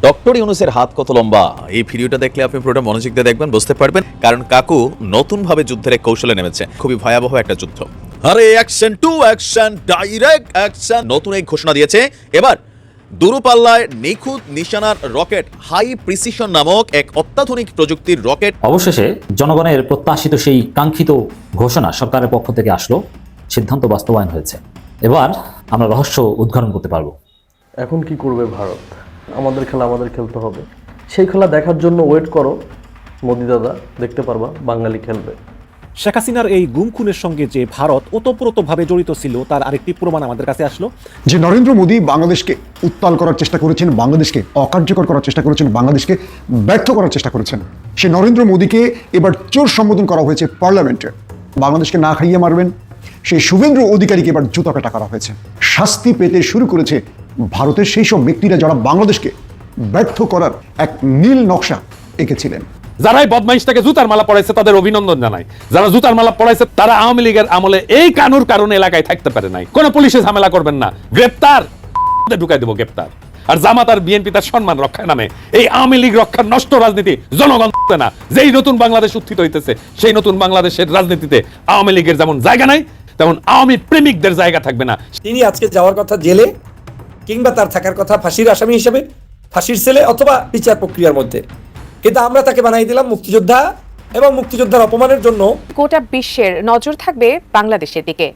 Doctor ইউনুসের হাত কত লম্বা? এই ভিডিওটা দেখলে আপনি পুরোটা মনোযোগ দিয়ে দেখবেন বুঝতে পারবেন। কারণ কাকু নতুন ভাবে যুদ্ধের এক কৌশলে নেমেছে। খুবই ভয়াবহ একটা যুদ্ধ। আরে action to action direct action নতুন এই ঘোষণা দিয়েছে। এবার দূরপাল্লায় নিখুঁত নিশানার রকেট হাই প্রিসিশন নামক এক অত্যাধুনিক প্রযুক্তির রকেট। অবশেষে জনগণের প্রত্যাশিত সেই কাঙ্ক্ষিত ঘোষণা সরকারের পক্ষ থেকে আসলো। সিদ্ধান্ত বাস্তবায়ন হয়েছে। এবার আমরা রহস্য উদ্ঘাটন করতে পারব। এখন কি করবে ভারত? আমাদের খেলা আমাদের খেলতে হবে। সেই খেলা দেখার জন্য ওয়েট করো মোদি দাদা দেখতে পারবা বাঙালি খেলবে। শেখ হাসিনার এই গুম খুনের সঙ্গে যে ভারত ওতপ্রোতভাবে জড়িত ছিল তার আরেকটি প্রমাণ আমাদের কাছে আসলো। যে নরেন্দ্র মোদী বাংলাদেশকে উত্তাল করার চেষ্টা করেছেন বাংলাদেশকে অকার্যকর করার চেষ্টা করেছেন বাংলাদেশকে ব্যর্থ করার চেষ্টা করেছেন। সে নরেন্দ্র মোদীকে এবার চোর সম্বোধন করা হয়েছে পার্লামেন্টে। বাংলাদেশকে না খাইয়ে মারবেন সেই শুভেন্দ্র অধিকারীকে এবার জুতা কাটা করা হয়েছে। শাস্তি পেতে শুরু করেছে ভারতের সেই সব ব্যক্তিরা যারা বাংলাদেশকে ব্যর্থ করার এক নীল নকশা এঁকেছিলেন। যারাই বদমাইশটাকে জুতার মালা পড়াইছে তাদের অভিনন্দন জানাই। যারা জুতার মালা পড়াইছে তারা আওয়ামী লীগের আমলে এই কানুর কারণে এলাকায় থাকতে পারে নাই। কোন পুলিশে ঝামেলা করবেন না। গ্রেপ্তার। ঢুকাই দেবো গ্রেপ্তার। আর জামাত আর বিএনপি তার সম্মান রক্ষার নামে। এই আওয়ামী লীগ রক্ষার নষ্ট রাজনীতি জনগণ না। যেই নতুন বাংলাদেশ উত্থিত হইতেছে সেই নতুন বাংলাদেশের রাজনীতিতে আওয়ামী লীগের যেমন জায়গা নাই তেমন আওয়ামী প্রেমিকদের জায়গা থাকবে না। তিনি আজকে যাওয়ার কথা জেলে কিংবা তার থাকার কথা ফাঁসির আসামি হিসেবে, ফাঁসির ছেলে অথবা বিচার প্রক্রিয়ার মধ্যে। কিন্তু আমরা তাকে বানাই দিলাম মুক্তিযোদ্ধা এবং মুক্তিযোদ্ধার অপমানের জন্য গোটা বিশ্বের নজর থাকবে বাংলাদেশের দিকে।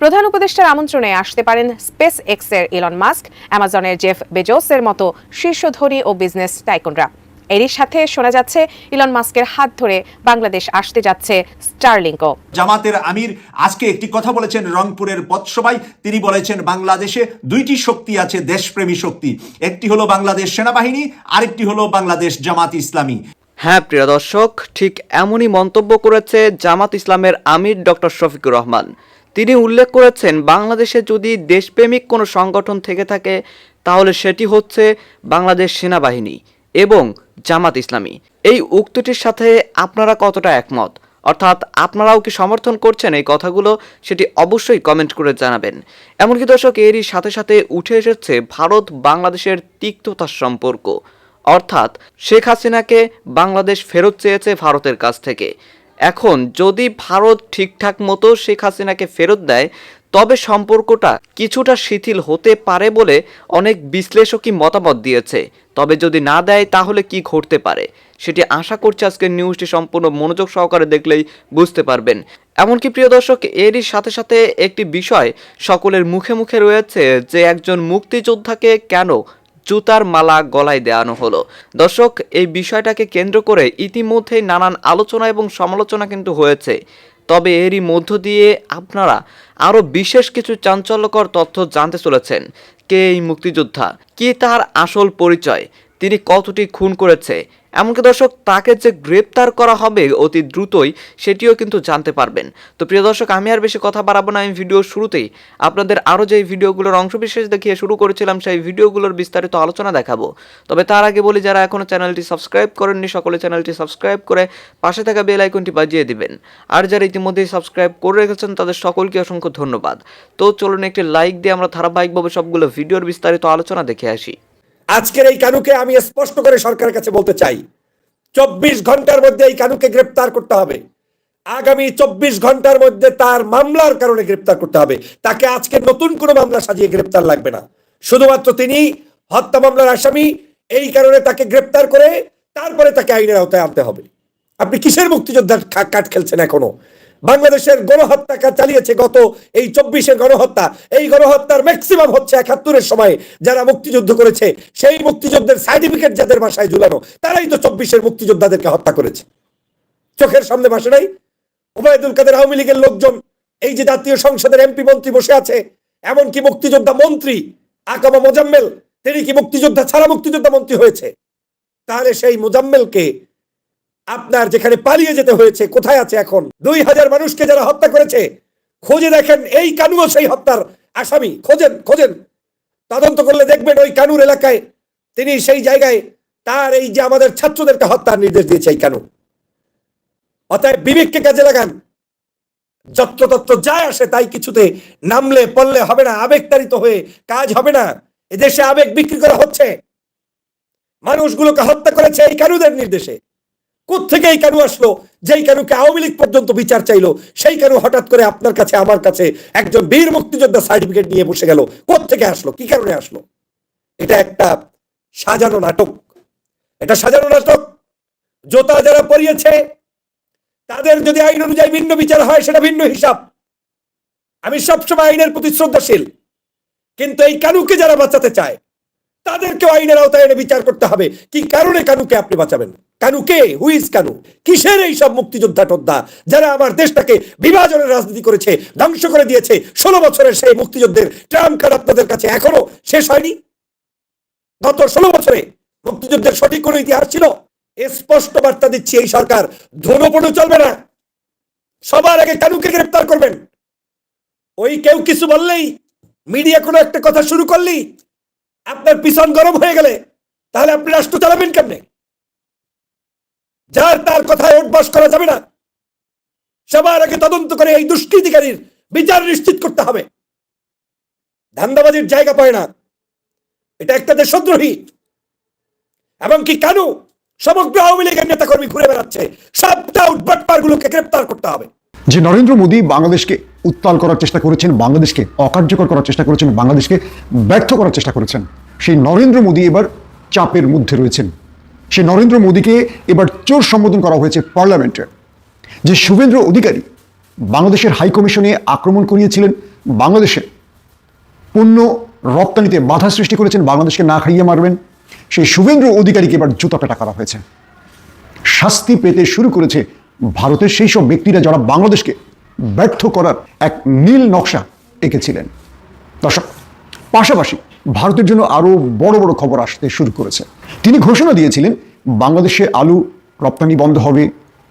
প্রধান উপদেষ্টার আমন্ত্রণে আসতে পারেন স্পেস এক্সের ইলন মাস্ক, অ্যামাজনের জেফ বেজোসের মতো শীর্ষধনী ও বিজনেস টাইকুনরা। এরই সাথে শোনা যাচ্ছে ইলন মাস্কের হাত ধরে বাংলাদেশ আসতে যাচ্ছে স্টারলিংকও। জামাতের আমির আজকে একটি কথা বলেছেন রংপুরের পথসভায়। তিনি বলেছেন বাংলাদেশে দুইটি শক্তি আছে দেশপ্রেমী শক্তি। একটি হলো বাংলাদেশ সেনাবাহিনী আরেকটি হলো বাংলাদেশ জামাত ইসলামী। হ্যাঁ প্রিয় দর্শক ঠিক এমনই মন্তব্য করেছে জামাত ইসলামের আমির ডক্টর শফিকুর রহমান। তিনি উল্লেখ করেছেন বাংলাদেশে যদি দেশপ্রেমিক কোনো সংগঠন থেকে থাকে তাহলে সেটি হচ্ছে বাংলাদেশ সেনাবাহিনী। এবং জামাত ইসলামী। এই উক্তিটির সাথে আপনারা কতটা একমত? অর্থাৎ আপনারাও কি সমর্থন করছেন এই কথাগুলো? সেটি অবশ্যই কমেন্ট করে জানাবেন। এমনকি দর্শক, এরই সাথে সাথে উঠে এসেছে ভারত বাংলাদেশের তিক্ততার সম্পর্ক। অর্থাৎ শেখ হাসিনাকে বাংলাদেশ ফেরত চেয়েছে ভারতের কাছ থেকে। এখন যদি ভারত ঠিকঠাক মতো শেখ হাসিনাকে ফেরত দেয় তবে সম্পর্কটা কিছুটা শিথিল হতে পারে বলে অনেক বিশ্লেষকই মতামত দিয়েছে। তবে যদি না দেয়, তাহলে কি ঘটতে পারে? সেটি আশা করছি আজকের নিউজটি সম্পূর্ণ মনোযোগ সহকারে দেখলেই বুঝতে পারবেন। এমনকি প্রিয় দর্শক, এরই সাথে সাথে একটি বিষয় সকলের মুখে মুখে রয়েছে যে একজন মুক্তিযোদ্ধাকে কেন জুতার মালা গলায় দেওয়ানো হলো। দর্শক, এই বিষয়টাকে কেন্দ্র করে ইতিমধ্যেই নানান আলোচনা এবং সমালোচনা কিন্তু হয়েছে। তবে এরই মধ্য দিয়ে আপনারা আরও বিশেষ কিছু চাঞ্চল্যকর তথ্য জানতে চলেছেন। কে এই মুক্তিযোদ্ধা? কে তার আসল পরিচয়? তিনি কতটি খুন করেছে। এমনকি দর্শক, তাকে যে গ্রেপ্তার করা হবে অতি দ্রুতই সেটিও কিন্তু জানতে পারবেন। তো প্রিয় দর্শক, আমি আর বেশি কথা বাড়াবো না, আমি ভিডিওর শুরুতেই আপনাদের আরও যে ভিডিওগুলোর অংশবিশেষ দেখিয়ে শুরু করেছিলাম, সেই ভিডিওগুলোর বিস্তারিত আলোচনা দেখাবো। তবে তার আগে বলি, যারা এখনও চ্যানেলটি সাবস্ক্রাইব করেননি, সকলে চ্যানেলটি সাবস্ক্রাইব করে পাশে থাকা বেল আইকনটি বাজিয়ে দিবেন। আর যারা ইতিমধ্যেই সাবস্ক্রাইব করে রেখেছেন, তাদের সকলকে অসংখ্য ধন্যবাদ। তো চলুন একটি লাইক দিয়ে আমরা ধারাবাহিকভাবে সবগুলো ভিডিওর বিস্তারিত আলোচনা দেখে আসি। আজকের এই কানুকে আমি স্পষ্ট করে সরকারের কাছে বলতে চাই। চব্বিশ ঘণ্টার মধ্যে এই কানুকে গ্রেপ্তার করতে হবে। আগামী চব্বিশ ঘণ্টার মধ্যে তার মামলার কারণে গ্রেপ্তার করতে হবে। তাকে আজকে নতুন কোনো মামলা সাজিয়ে গ্রেপ্তার লাগবে না। শুধুমাত্র তিনি হত্যা মামলার আসামি, এই কারণে তাকে গ্রেপ্তার করে তারপরে তাকে আইনের আওতায় আনতে হবে। আপনি কিসের মুক্তিযোদ্ধার কাঠ খেলছেন এখনও? বাংলাদেশের গণহত্যা কা- চালিয়েছে গত এই চব্বিশের গণহত্যা। এই গণহত্যার ম্যাক্সিমাম হচ্ছে একাত্তরের সময় যারা মুক্তিযুদ্ধ করেছে, সেই মুক্তিযুদ্ধের সার্টিফিকেট যাদের বাসায় ঝুলানো, তারাই তো চব্বিশের মুক্তিযোদ্ধাদেরকে হত্যা করেছে। চোখের সামনে ভাসে নাই? ওবায়দুল কাদের আওয়ামী লীগের লোকজন, এই যে জাতীয় সংসদের এমপি মন্ত্রী বসে আছে, এমনকি মুক্তিযোদ্ধা মন্ত্রী আকামা মোজাম্মেল, তিনি কি মুক্তিযোদ্ধা ছাড়া মুক্তিযোদ্ধা মন্ত্রী হয়েছে? তাহলে সেই মোজাম্মেলকে আপনার যেখানে পালিয়ে যেতে হয়েছে, কোথায় আছে এখন? দুই হাজার মানুষকে যারা হত্যা করেছে, খোঁজে দেখেন এই কানুও সেই হত্যার আসামি। খোঁজেন খোঁজেন। তদন্ত করলে দেখবেন ওই কানুর এলাকায় তিনি সেই জায়গায় তার এই যে আমাদের ছাত্রদেরকে হত্যার নির্দেশ দিয়েছে এই কানু। অতএব বিবেককে কাজে লাগান। যত্রতত্র যায় আসে তাই কিছুতে নামলে পড়লে হবে না, আবেগতাড়িত হয়ে কাজ হবে না। এদেশে আবেগ বিক্রি করা হচ্ছে। মানুষগুলোকে হত্যা করেছে এই কানুদের নির্দেশে। থেকে এই কানু আসলো? যেই কানুকে আওয়ামী লীগ পর্যন্ত বিচার চাইলো, সেই কানু হঠাৎ করে আপনার কাছে, আমার কাছে একজন বীর মুক্তিযোদ্ধা সার্টিফিকেট নিয়ে বসে গেল। থেকে আসলো? কি কারণে আসলো? এটা একটা সাজানো নাটক। এটা সাজানো নাটক। জোতা যারা পরিয়েছে, তাদের যদি আইন অনুযায়ী ভিন্ন বিচার হয়, সেটা ভিন্ন হিসাব। আমি সবসময় আইনের প্রতি শ্রদ্ধাশীল। কিন্তু এই কানুকে যারা বাঁচাতে চায় তাদেরকেও আইনের আওতায় এনে বিচার করতে হবে। কি কারণে কানুকে আপনি বাঁচাবেন? কানুকে হুইজ কানু? কিসের এই সব মুক্তিযোদ্ধা টোদ্ধা যারা আমার দেশটাকে বিভাজনের রাজনীতি করেছে, ধ্বংস করে দিয়েছে, ষোলো বছরের সেই মুক্তিযুদ্ধের ট্রাম কার্ড আপনাদের কাছে এখনও শেষ হয়নি? গত ষোলো বছরে মুক্তিযুদ্ধের সঠিক কোনো ইতিহাস ছিল? স্পষ্ট বার্তা দিচ্ছি এই সরকার ধনুপটু চলবে না। সবার আগে কানুকে গ্রেপ্তার করবেন। ওই কেউ কিছু বললেই, মিডিয়া কোনো একটা কথা শুরু করলেই আপনার পিছন গরম হয়ে গেলে, তাহলে আপনি রাষ্ট্র চালাবেন কেমনে? যার তার কথায় উঠবাস করা যাবে না। সবার আগে তদন্ত করে এই দুষ্কৃতিকারীর বিচার নিশ্চিত করতে হবে। ধান্দাবাজির জায়গা পায় না। এটা একটা দেশদ্রোহী। এবং কি কেন সমগ্র আওয়ামী লীগের নেতাকর্মী ঘুরে বেড়াচ্ছে। সবটা উঠবাটপার গুলোকে গ্রেপ্তার করতে হবে। যে নরেন্দ্র মোদী বাংলাদেশকে উত্তাল করার চেষ্টা করেছেন বাংলাদেশকে, অকার্যকর করার চেষ্টা করেছেন বাংলাদেশকে, ব্যর্থ করার চেষ্টা করেছেন। সেই নরেন্দ্র মোদী এবার চাপের মধ্যে রয়েছেন। সেই নরেন্দ্র মোদীকে এবার চোর সম্বোধন করা হয়েছে পার্লামেন্টে। যে শুভেন্দ্র অধিকারী বাংলাদেশের হাইকমিশনে আক্রমণ করিয়েছিলেন বাংলাদেশে, পণ্য রপ্তানিতে বাধা সৃষ্টি করেছেন বাংলাদেশকে না খাইয়ে মারবেন, সেই শুভেন্দ্র অধিকারীকে এবার জুতা পেটা করা হয়েছে। শাস্তি পেতে শুরু করেছে ভারতের সেই সব ব্যক্তিরা যারা বাংলাদেশকে ব্যর্থ করার এক নীল নকশা এঁকেছিলেন। দর্শক, পাশাপাশি ভারতের জন্য আরও বড় বড় খবর আসতে শুরু করেছে। তিনি ঘোষণা দিয়েছিলেন, বাংলাদেশে আলু রপ্তানি বন্ধ হবে,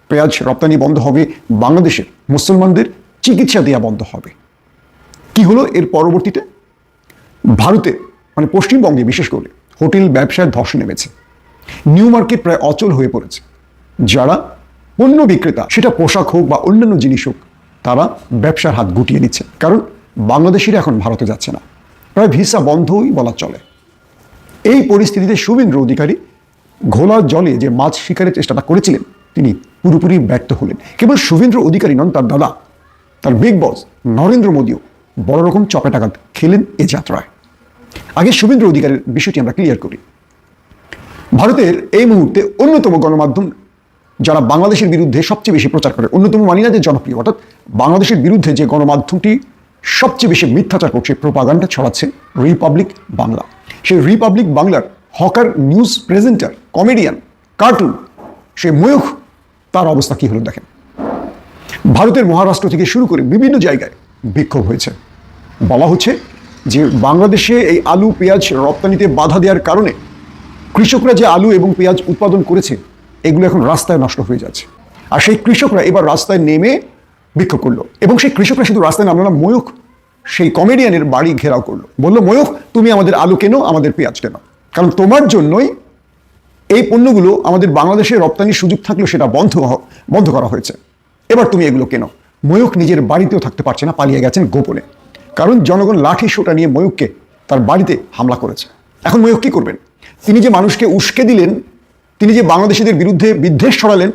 পেঁয়াজ রপ্তানি বন্ধ হবে, বাংলাদেশের মুসলমানদের চিকিৎসা দেওয়া বন্ধ হবে। কি হলো এর পরবর্তীতে? ভারতে মানে পশ্চিমবঙ্গে বিশেষ করে, হোটেল ব্যবসায় ধস নেমেছে। নিউ মার্কেট প্রায় অচল হয়ে পড়েছে। যারা পণ্য বিক্রেতা, সেটা পোশাক হোক বা অন্যান্য জিনিস হোক তারা ব্যবসার হাত গুটিয়ে নিচ্ছে। কারণ বাংলাদেশিরা এখন ভারতে যাচ্ছে না। প্রায় ভিসা বন্ধই বলা চলে। এই পরিস্থিতিতে শুভেন্দ্র অধিকারী ঘোলা জলে যে মাছ শিকারের চেষ্টাটা করেছিলেন, তিনি পুরোপুরি ব্যর্থ হলেন। কেবল শুভেন্দ্র অধিকারী নন, তার দাদা, তার বিগ বস নরেন্দ্র মোদীও বড় রকম চপেটাঘাত খেলেন এ যাত্রায়। আগে শুভেন্দ্র অধিকারের বিষয়টি আমরা ক্লিয়ার করি। ভারতের এই মুহূর্তে অন্যতম গণমাধ্যম যারা বাংলাদেশের বিরুদ্ধে সবচেয়ে বেশি প্রচার করে, অন্যতম মানি না যে জনপ্রিয়, অর্থাৎ বাংলাদেশের বিরুদ্ধে যে গণমাধ্যমটি সবচেয়ে বেশি মিথ্যাচার করছে প্রোপাগান্ডা ছড়াচ্ছে রিপাবলিক বাংলা সেই রিপাবলিক বাংলার hawker news presenter comedian cartoon সে ময়ূখ, তার অবস্থা কী হলো দেখেন। ভারতের মহারাষ্ট্র থেকে শুরু করে বিভিন্ন জায়গায় বিক্ষোভ হয়েছে। বলা হচ্ছে যে বাংলাদেশে এই আলু, পেঁয়াজ রপ্তানিতে বাধা দেওয়ার কারণে কৃষকরা যে আলু এবং পেঁয়াজ উৎপাদন করেছে এগুলো এখন রাস্তায় নষ্ট হয়ে যাচ্ছে। আর সেই কৃষকরা এবার রাস্তায় নেমে বিক্ষোভ করল। এবং সেই কৃষকরা শুধু রাস্তায় নামলো না, ময়ূখ, সেই কমেডিয়ানের বাড়ি ঘেরাও করল। বলল, ময়ূখ, তুমি আমাদের আলু কেনো, আমাদের পেঁয়াজ কেনো? কারণ তোমার জন্যই এই পণ্যগুলো আমাদের বাংলাদেশে রপ্তানির সুযোগ থাকলেও সেটা বন্ধ বন্ধ করা হয়েছে। এবার তুমি এগুলো কেনো? ময়ূখ নিজের বাড়িতেও থাকতে পারছে না, পালিয়ে গেছেন গোপনে। কারণ জনগণ লাঠি সোটা নিয়ে ময়ূখকে তার বাড়িতে হামলা করেছে। এখন ময়ূখ কী করবেন? তিনি যে মানুষকে উস্কে দিলেন তিনি যে বাংলাদেশিদের বিরুদ্ধে বিদ্বেষ ছড়ালেন,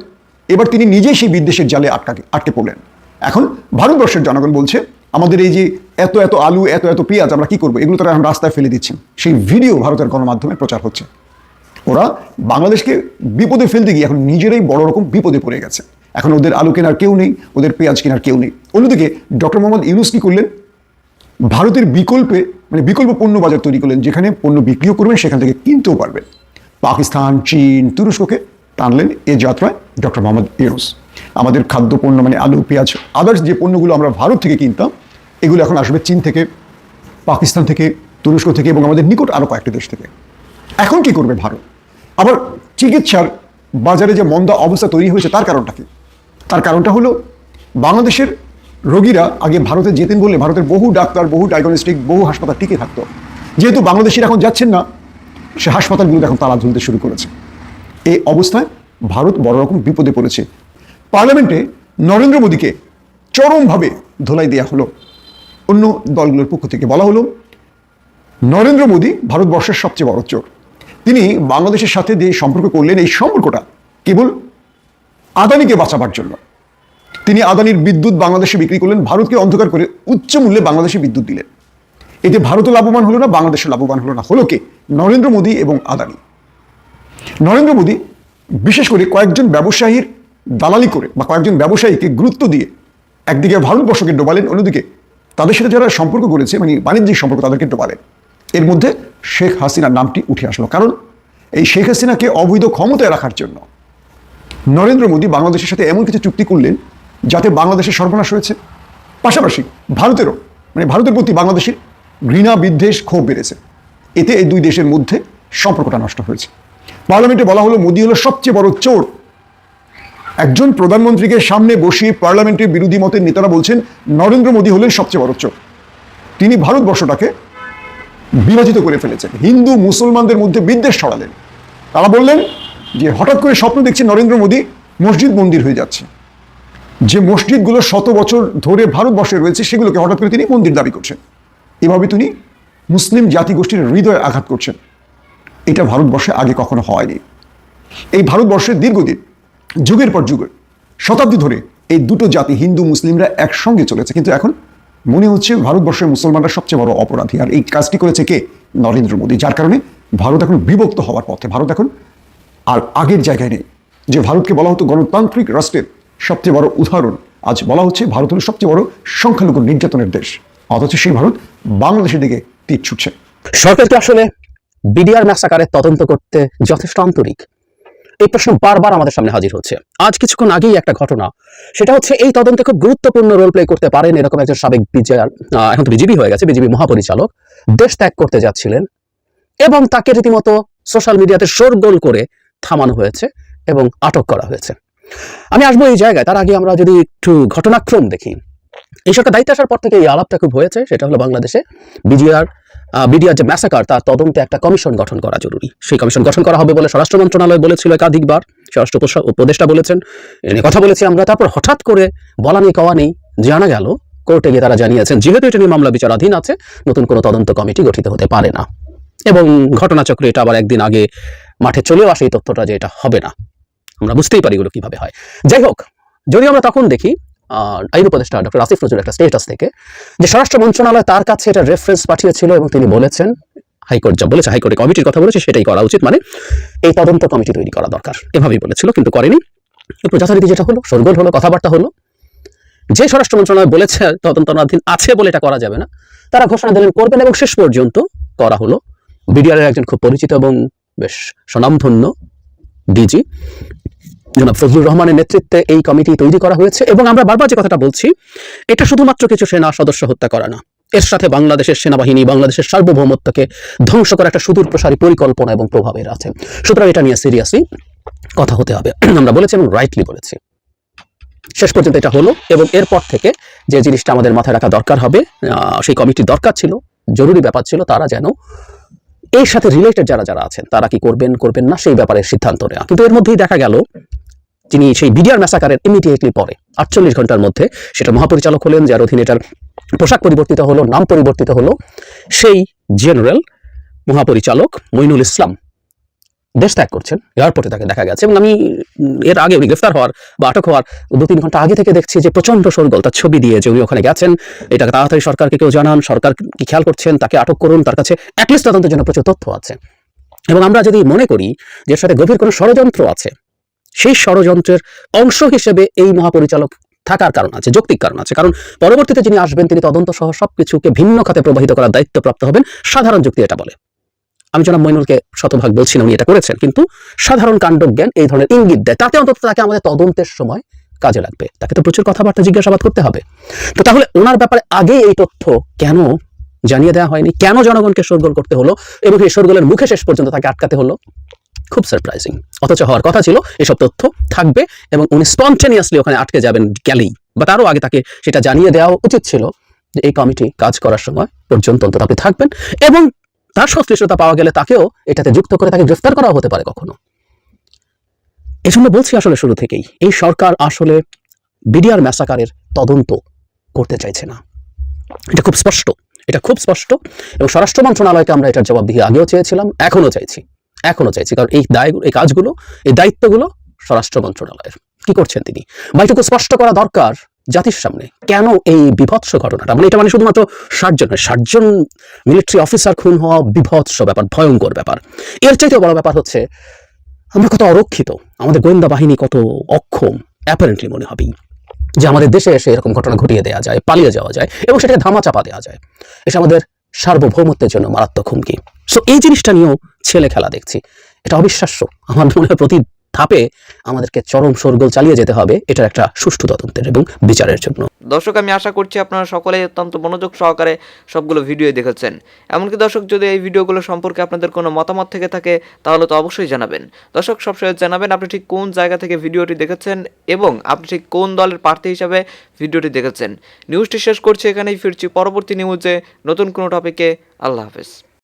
এবার তিনি নিজেই সেই বিদ্বেষের জালে আটকাকে আটকে পড়লেন। এখন ভারতবর্ষের জনগণ বলছে, আমাদের এই যে এত এত আলু, এত এত পেঁয়াজ, আমরা কি করব? এগুলো তারা এখন রাস্তায় ফেলে দিচ্ছেন সেই ভিডিও ভারতের গণমাধ্যমে প্রচার হচ্ছে। ওরা বাংলাদেশকে বিপদে ফেলতে গিয়ে এখন নিজেরাই বড় রকম বিপদে পড়ে গেছে। এখন ওদের আলু কেনার কেউ নেই, ওদের পেঁয়াজ কেনার কেউ নেই। অন্যদিকে ডক্টর মোহাম্মদ ইউনুস কি করলেন? ভারতের বিকল্পে মানে বিকল্প পণ্য বাজার তৈরি করলেন, যেখানে পণ্য বিক্রিও করবেন, সেখান থেকে কিনতেও পারবেন। পাকিস্তান, চীন, তুরস্ককে টানলেন এ যাত্রায় ডক্টর মোহাম্মদ ইউনুস। আমাদের খাদ্যপণ্য মানে আলু, পেঁয়াজ আদার্স যে পণ্যগুলো আমরা ভারত থেকে কিনতাম, এগুলো এখন আসবে চীন থেকে, পাকিস্তান থেকে, তুরস্ক থেকে এবং আমাদের নিকট আরও কয়েকটি দেশ থেকে। এখন কি করবে ভারত? আবার চিকিৎসার বাজারে যে মন্দা অবস্থা তৈরি হয়েছে, তার কারণটা কি? তার কারণটা হলো বাংলাদেশের রোগীরা আগে ভারতে যেতেন বলে ভারতের বহু ডাক্তার, বহু ডায়াগনস্টিক বহু হাসপাতাল টিকে থাকতো। যেহেতু বাংলাদেশিরা এখন যাচ্ছেন না সে হাসপাতালগুলো এখন তালা ঝুলতে শুরু করেছে। এই অবস্থায় ভারত বড় রকম বিপদে পড়েছে। পার্লামেন্টে নরেন্দ্র মোদীকে চরমভাবে ধোলাই দেওয়া হলো। অন্য দলগুলোর পক্ষ থেকে বলা হলো, নরেন্দ্র মোদী ভারতবর্ষের সবচেয়ে বড় চোর। তিনি বাংলাদেশের সাথে যে সম্পর্ক করলেন, এই সম্পর্কটা কেবল আদানিকে বাঁচাবার জন্য। তিনি আদানির বিদ্যুৎ বাংলাদেশে বিক্রি করলেন, ভারতকে অন্ধকার করে উচ্চ মূল্যে বাংলাদেশে বিদ্যুৎ দিলেন। এতে ভারতও লাভবান হলো না, বাংলাদেশও লাভবান হলো না, হলো কে? নরেন্দ্র মোদী এবং আদানি। নরেন্দ্র মোদী বিশেষ করে কয়েকজন ব্যবসায়ীর দালালি করে বা কয়েকজন ব্যবসায়ীকে গুরুত্ব দিয়ে একদিকে ভারতবর্ষকে ডোবালেন, অন্যদিকে তাদের সাথে যারা সম্পর্ক করেছে মানে বাণিজ্যিক সম্পর্ক তাদেরকে ডোবালেন। এর মধ্যে শেখ হাসিনার নামটি উঠে আসলো। কারণ এই শেখ হাসিনাকে অবৈধ ক্ষমতায় রাখার জন্য নরেন্দ্র মোদী বাংলাদেশের সাথে এমন কিছু চুক্তি করলেন যাতে বাংলাদেশের সর্বনাশ হয়েছে। পাশাপাশি ভারতেরও মানে ভারতের প্রতি বাংলাদেশের ঘৃণা, বিদ্বেষ ক্ষোভ বেড়েছে। এতে এই দুই দেশের মধ্যে সম্পর্কটা নষ্ট হয়েছে। পার্লামেন্টে বলা হলো, মোদী হলো সবচেয়ে বড় চোর। একজন প্রধানমন্ত্রীকে সামনে বসিয়ে পার্লামেন্টের বিরোধী মতের নেতারা বলছেন, নরেন্দ্র মোদী হলেন সবচেয়ে বড় চোর। তিনি ভারতবর্ষটাকে বিভাজিত করে ফেলেছেন। হিন্দু, মুসলমানদের মধ্যে বিদ্বেষ ছড়ালেন। তারা বললেন যে, হঠাৎ করে স্বপ্ন দেখছে নরেন্দ্র মোদী মসজিদ মন্দির হয়ে যাচ্ছে। যে মসজিদগুলো শত বছর ধরে ভারতবর্ষে রয়েছে, সেগুলোকে হঠাৎ করে তিনি মন্দির দাবি করছেন। এভাবে তিনি মুসলিম জাতিগোষ্ঠীর হৃদয়ে আঘাত করছেন। এটা ভারতবর্ষে আগে কখনো হয়নি। এই ভারতবর্ষের দীর্ঘদিন, যুগের পর যুগের, শতাব্দী ধরে এই দুটো জাতি, হিন্দু, মুসলিমরা একসঙ্গে চলেছে। কিন্তু এখন মনে হচ্ছে ভারতবর্ষের মুসলমানরা সবচেয়ে বড় অপরাধী। আর এই কাজটি করেছে কে? নরেন্দ্র মোদী। যার কারণে ভারত এখন বিভক্ত হওয়ার পথে। ভারত এখন আর আগের জায়গায় নেই। যে ভারতকে বলা হতো গণতান্ত্রিক রাষ্ট্রের সবচেয়ে বড় উদাহরণ, আজ বলা হচ্ছে ভারত হলো সবচেয়ে বড় সংখ্যালঘু নির্যাতনের দেশ। অথচ সেই ভারত বাংলাদেশের দিকে তীর ছুটছে। সরকার আসলে বিডিআর ম্যাসাকারের তদন্ত করতে যথেষ্ট আন্তরিক? এই প্রশ্ন বারবার আমাদের সামনে হাজির হচ্ছে। আজ কিছুক্ষণ আগেই একটা ঘটনা। সেটা হচ্ছে এই তদন্তে খুব গুরুত্বপূর্ণ রোল প্লে করতে পারেন এরকম একজন সাবেক বিজেআর এখন তো বিজিবি হয়ে গেছে বিজেপি মহাপরিচালক, দেশ ত্যাগ করতে যাচ্ছিলেন এবং তাকে রীতিমতো সোশ্যাল মিডিয়াতে শোরগোল করে থামানো হয়েছে এবং আটক করা হয়েছে। আমি আসব এই জায়গায়, তার আগে আমরা যদি একটু ঘটনাক্রম দেখি। এই সরকার দায়িত্ব আসার পর থেকে এই আলাপটা খুব হয়েছে, সেটা হলো বাংলাদেশে বিজিআর বিডিআর যে ম্যাসাকার তার তদন্তে একটা কমিশন গঠন করা জরুরি। সেই কমিশন গঠন করা হবে বলে স্বরাষ্ট্র মন্ত্রণালয় বলেছিল একাধিকবার। স্বরাষ্ট্র উপদেষ্টা বলেছেন এনে কথা বলেছি আমরা। তারপর হঠাৎ করে বলা নেই, কওয়া নেই, জানা গেল, কোর্টে গিয়ে তারা জানিয়েছেন, যেহেতু এটা নিয়ে মামলা বিচারাধীন আছে, নতুন কোনো তদন্ত কমিটি গঠিত হতে পারে না। এবং ঘটনাচক্রে এটা আবার একদিন আগে মাঠে চলেও আসে এই তথ্যটা যে এটা হবে না। আমরা বুঝতেই পারি এগুলো কীভাবে হয়। যাই হোক, যদি আমরা তখন দেখি আইন উপদেষ্টা ডক্টর আসিফ নজরুল একটা স্টেটাস থেকে, যে স্বরাষ্ট্র মন্ত্রণালয় তার কাছে এটা রেফারেন্স পাঠিয়েছিল এবং তিনি বলেছেন, হাইকোর্ট যা বলেছে, হাইকোর্টে কমিটির কথা বলেছে, সেটাই করা উচিত। মানে এই তদন্ত কমিটি তৈরি করা দরকার। এভাবেই বলেছিল, কিন্তু করেনি। এরপর যথারীতি যেটা হলো সরগোল হলো, কথাবার্তা হলো। যে স্বরাষ্ট্র মন্ত্রণালয় বলেছে, তদন্তনাধীন আছে বলে এটা করা যাবে না, তারা ঘোষণা দিলেন করবেন এবং শেষ পর্যন্ত করা হলো। বিডিআর একজন খুব পরিচিত এবং বেশ স্বনামধন্য ডিজি জনাব ফজলুর রহমানের নেতৃত্বে এই কমিটি তৈরি করা হয়েছে এবং আমরা বারবার যে কথাটা বলছি, এটা শুধুমাত্র কিছু সেনা সদস্য হত্যা করা না। এর সাথে বাংলাদেশের সেনাবাহিনী, বাংলাদেশের সার্বভৌমত্বকে ধ্বংস করা একটা সুদূর প্রসারী পরিকল্পনা এবং প্রভাবের আছে। সুতরাং এটা নিয়ে সিরিয়াসলি কথা হতে হবে। আমরা বলেছি এবং রাইটলি বলেছি। শেষ পর্যন্ত এটা হলো এবং এরপর থেকে যে জিনিসটা আমাদের মাথায় রাখা দরকার হবে সেই কমিটির দরকার ছিল, জরুরি ব্যাপার ছিল তারা যেন এর সাথে রিলেটেড যারা যারা আছেন, তারা কি করবেন করবেন না, সেই ব্যাপারে সিদ্ধান্ত নেওয়া কিন্তু এর মধ্যেই দেখা গেল তিনি সেই বিডিআর ম্যাসাকারের ইমিডিয়েটলি পরে, আটচল্লিশ ঘণ্টার মধ্যে সেটা মহাপরিচালক হলেন, যার অধীনে এটার পোশাক পরিবর্তিত হলো, নাম পরিবর্তিত হলো সেই জেনারেল মহাপরিচালক মইনুল ইসলাম। দেশ ত্যাগ করছেন, এয়ারপোর্টে তাকে দেখা গেছে এবং আমি এর আগে উনি গ্রেফতার হওয়ার বা আটক হওয়ার দু তিন ঘণ্টা আগে থেকে দেখছি যে প্রচণ্ড সরগোল তার ছবি দিয়ে যে উনি ওখানে গেছেন এটাকে তাড়াতাড়ি সরকারকে কেউ জানান, সরকার কি খেয়াল করছেন, তাকে আটক করুন, তার কাছে অ্যাটলিস্ট তদন্তের জন্য প্রচুর তথ্য আছে। এবং আমরা যদি মনে করি যে এর সাথে গভীর কোনো ষড়যন্ত্র আছে সেই ষড়যন্ত্রের অংশ হিসেবে এই মহাপরিচালক থাকার কারণ আছে, যৌক্তিক কারণ আছে। কারণ পরবর্তীতে যিনি আসবেন, তিনি তদন্ত সহ সবকিছুকে ভিন্ন খাতে প্রবাহিত করার দায়িত্বপ্রাপ্ত হবেন। সাধারণ যুক্তি এটা বলে। আমি জনাব মইনুলকে শতভাগ বলছি না উনি এটা করেছেন, কিন্তু সাধারণ কাণ্ডজ্ঞান এই ধরনের ইঙ্গিত দেয়। তাতে অন্তত তাকে আমাদের তদন্তের সময় কাজে লাগবে। তাকে তো প্রচুর কথাবার্তা জিজ্ঞাসাবাদ করতে হবে। তো তাহলে ওনার ব্যাপারে আগে এই তথ্য কেন জানিয়ে দেওয়া হয়নি? কেন জনগণকে শোরগোল করতে হলো? এবং এই শোরগোলের মুখে শেষ পর্যন্ত তাকে আটকাতে হলো? খুব সারপ্রাইজিং অথচ হওয়ার কথা ছিল, এসব তথ্য থাকবে এবং উনি স্পন্টেনিয়াসলি ওখানে আটকে যাবেন গেলেই। বা তারও আগে তাকে সেটা জানিয়ে দেওয়া উচিত ছিল যে এই কমিটি কাজ করার সময় পর্যন্ত অন্তত আপনি থাকবেন এবং তার সংশ্লিষ্টতা পাওয়া গেলে তাকেও এটাতে যুক্ত করে তাকে গ্রেফতার করা হতে পারে কখনো। এজন্য বলছি আসলে শুরু থেকেই, এই সরকার আসলে বিডিআর ম্যাসাকারের তদন্ত করতে চাইছে না। এটা খুব স্পষ্ট, এটা খুব স্পষ্ট এবং স্বরাষ্ট্র মন্ত্রণালয়কে আমরা এটার জবাব দিয়ে আগেও চেয়েছিলাম, এখনও চাইছি। এখনও চাইছি। কারণ এই দায়, এই কাজগুলো, এই দায়িত্বগুলো স্বরাষ্ট্র মন্ত্রণালয়ের। কি করছেন তিনি? বা এটুকু স্পষ্ট করা দরকার জাতির সামনে। কেন এই বিভৎস ঘটনাটা? মানে এটা মানে শুধুমাত্র ষাটজন নয় ষাটজন মিলিটারি অফিসার খুন হওয়া বিভৎস ব্যাপার, ভয়ঙ্কর ব্যাপার। এর চাইতেও বড় ব্যাপার হচ্ছে, আমরা কত অরক্ষিত, আমাদের গোয়েন্দা বাহিনী কত অক্ষম অ্যাপারেন্টলি মনে হবেই যে আমাদের দেশে এসে এরকম ঘটনা ঘটিয়ে দেওয়া যায়, পালিয়ে যাওয়া যায়, এবং সেটাকে ধামা চাপা দেওয়া যায়। এটা আমাদের সার্বভৌমত্বের জন্য মারাত্মক হুমকি। সো এই জিনিসটা নিয়েও ছেলে খেলা দেখছি। এটা অবিশ্বাস্য। আমার মনে প্রতি ধাপে আমাদেরকে চরম শোরগোল চালিয়ে যেতে হবে। এটার একটা সুষ্ঠু তদন্তের এবং বিচারের জন্য। দর্শক, আমি আশা করছি আপনারা সকলেই অত্যন্ত মনোযোগ সহকারে সবগুলো ভিডিও দেখেছেন। এমনকি দর্শক, যদি এই ভিডিওগুলো সম্পর্কে আপনাদের কোনো মতামত থেকে থাকে, তাহলে তো অবশ্যই জানাবেন। দর্শক সবসময় জানাবেন, আপনি ঠিক কোন জায়গা থেকে ভিডিওটি দেখেছেন এবং আপনি ঠিক কোন দলের প্রার্থী হিসাবে ভিডিওটি দেখেছেন। নিউজটি শেষ করছি এখানেই, ফিরছি পরবর্তী নিউজে। নতুন কোনো টপিকে, আল্লাহ হাফেজ।